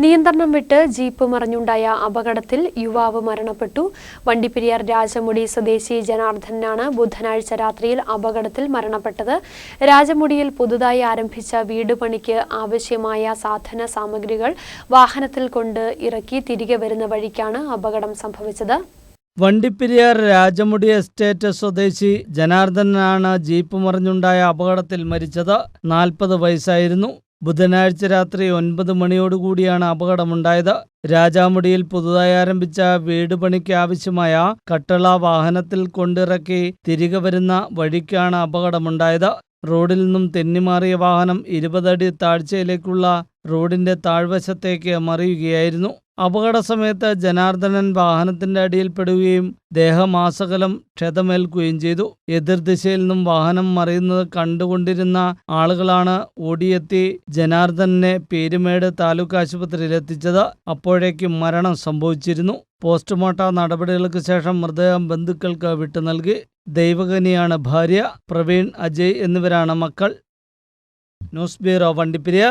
നിയന്ത്രണം വിട്ട് ജീപ്പ് മറിഞ്ഞുണ്ടായ അപകടത്തിൽ യുവാവ് മരണപ്പെട്ടു. വണ്ടിപ്പെരിയാർ രാജമുടി സ്വദേശി ജനാർദ്ദനാണ് ബുധനാഴ്ച രാത്രിയിൽ അപകടത്തിൽ മരണപ്പെട്ടത്. രാജമുടിയിൽ പുതുതായി ആരംഭിച്ച വീട് പണിക്ക് ആവശ്യമായ സാധന സാമഗ്രികൾ വാഹനത്തിൽ കൊണ്ട് ഇറക്കി തിരികെ വരുന്ന വഴിക്കാണ് അപകടം സംഭവിച്ചത്. വണ്ടിപ്പെരിയാർ രാജമുടി എസ്റ്റേറ്റ് സ്വദേശി ജനാർദ്ദനാണ് ജീപ്പ് മറിഞ്ഞുണ്ടായ അപകടത്തിൽ മരിച്ചത്. നാൽപ്പത് വയസ്സായിരുന്നു. ബുധനാഴ്ച രാത്രി ഒൻപത് മണിയോടുകൂടിയാണ് അപകടമുണ്ടായത്. രാജാമുടിയിൽ പുതുതായി ആരംഭിച്ച വീട് പണിക്ക് ആവശ്യമായ കട്ടള വാഹനത്തിൽ കൊണ്ടിറക്കി തിരികെ വരുന്ന വഴിക്കാണ് അപകടമുണ്ടായത്. റോഡിൽ നിന്നും തെന്നിമാറിയ വാഹനം ഇരുപതടി താഴ്ചയിലേക്കുള്ള റോഡിന്റെ താഴ്വശത്തേക്ക് മറിയുകയായിരുന്നു. അപകട സമയത്ത് ജനാർദ്ദനൻ വാഹനത്തിന്റെ അടിയിൽപ്പെടുകയും ദേഹമാസകലം ക്ഷതമേൽക്കുകയും ചെയ്തു. എതിർദിശയിൽ നിന്നും വാഹനം മറിയുന്നത് കണ്ടുകൊണ്ടിരുന്ന ആളുകളാണ് ഓടിയെത്തി ജനാർദ്ദനെ പേരുമേട് താലൂക്ക് ആശുപത്രിയിൽ എത്തിച്ചത്. അപ്പോഴേക്കും മരണം സംഭവിച്ചിരുന്നു. പോസ്റ്റ്മോർട്ടം നടപടികൾക്ക് ശേഷം മൃതദേഹം ബന്ധുക്കൾക്ക് വിട്ടു നൽകി. ദൈവകനിയാണ് ഭാര്യ പ്രവീൺ അജയ് എന്നിവരാണ് മക്കൾ. News bureau Vandiperiyar.